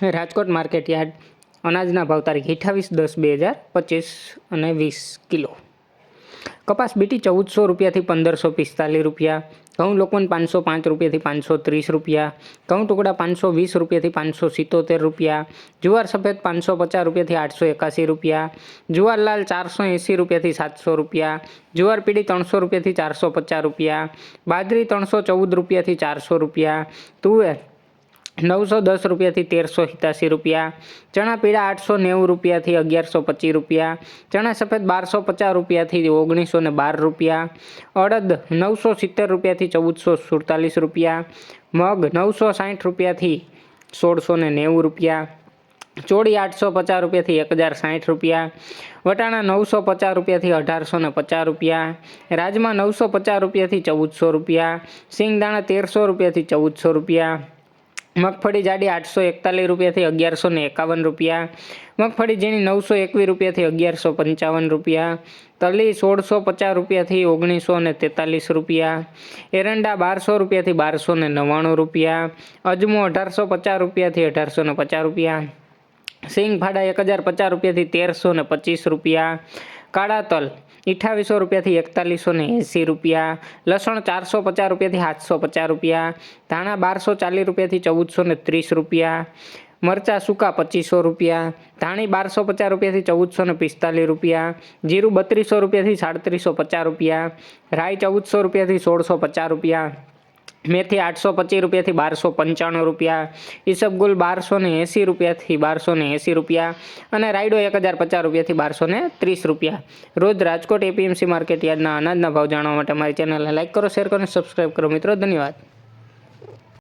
Rajkot market yard, અનાજના ભાવ તારીખ અઠ્ઠાવીસ દસ બે હજાર પચીસ અને વીસ કિલો. કપાસ બીટી ચૌદસો રૂપિયાથી પંદરસો પિસ્તાલીસ રૂપિયા, ઘઉં લોકવન પાંચસો પાંચ રૂપિયાથી પાંચસો ત્રીસ રૂપિયા, ઘઉં ટુકડા પાંચસો વીસ રૂપિયાથી પાંચસો સિત્તોતેર રૂપિયા, જુવાર સફેદ પાંચસો પચાસ રૂપિયાથી આઠસો એકાસી રૂપિયા જુવારલાલ ચારસો એંસી રૂપિયાથી સાતસો રૂપિયા, જુવાર પીળી ત્રણસો રૂપિયાથી ચારસો પચાસ રૂપિયા, બાજરી ત્રણસો ચૌદ રૂપિયાથી ચારસો રૂપિયા, તુવેર નવસો દસ રૂપિયાથી તેરસો સિત્યાસી રૂપિયા, ચણા પીળા આઠસો નેવું રૂપિયાથી અગિયારસો પચીસ રૂપિયા, ચણા સફેદ બારસો પચાસ રૂપિયાથી ઓગણીસો ને બાર રૂપિયા, અડદ નવસો સિત્તેર રૂપિયાથી ચૌદસો સુડતાલીસ રૂપિયા, મગ નવસો સાઠ રૂપિયાથી સોળસો ને નેવું રૂપિયા, ચોળી આઠસો પચાસ રૂપિયાથી એક હજાર સાઠ રૂપિયા, વટાણા નવસો પચાસ રૂપિયાથી અઢારસો ને પચાસ રૂપિયા, રાજમા નવસો પચાસ રૂપિયાથી ચૌદસો રૂપિયા સિંગદાણા તેરસો રૂપિયાથી ચૌદસો રૂપિયા મગફળી જાડી આઠસો એકતાલીસ રૂપિયાથી અગિયારસો ને એકાવન રૂપિયા. મગફળી ઝીણી નવસો એકવીસ રૂપિયાથી અગિયારસો પંચાવન રૂપિયા. તલી સોળસો પચાસ રૂપિયાથી ઓગણીસો ને તેતાલીસ રૂપિયા. એરંડા બારસો રૂપિયાથી બારસો ને નવ્વાણું રૂપિયા. અજમો અઢારસો પચાસ રૂપિયાથી અઢારસો ને પચાસ રૂપિયા. સિંગ ફાડા એક હજાર પચાસ રૂપિયાથી તેરસો ને પચીસ રૂપિયા. કાળા તલ અઠ્ઠાવીસો રૂપિયાથી એકતાલીસો ને એંસી રૂપિયા, લસણ ચારસો પચાસ રૂપિયાથી સાતસો પચાસ રૂપિયા, ધાણા બારસો ચાલીસ રૂપિયાથી ચૌદસો ને ત્રીસ રૂપિયા, મરચાં સૂકા પચીસો રૂપિયા, ધાણી બારસો પચાસ રૂપિયાથી ચૌદસો ને પિસ્તાલીસ રૂપિયા, જીરું બત્રીસો રૂપિયાથી સાડત્રીસો પચાસ રૂપિયા, રાઈ ચૌદસો રૂપિયાથી સોળસો પચાસ રૂપિયા મેથી આઠસો પચીસ રૂપિયાથી બારસો પંચાણું રૂપિયા, ઈસબગુલ બારસો ને એંસી રૂપિયાથી બારસો ને એંસી રૂપિયા અને રાયડો એક હજાર પચાસ રૂપિયાથી બારસો ને ત્રીસ રૂપિયા. રોજ રાજકોટ એપીએમસી માર્કેટ યાર્ડના અનાજના ભાવ જાણવા માટે મારી ચેનલને લાઇક કરો, શેર કરો અને સબસ્ક્રાઈબ કરો મિત્રો. ધન્યવાદ.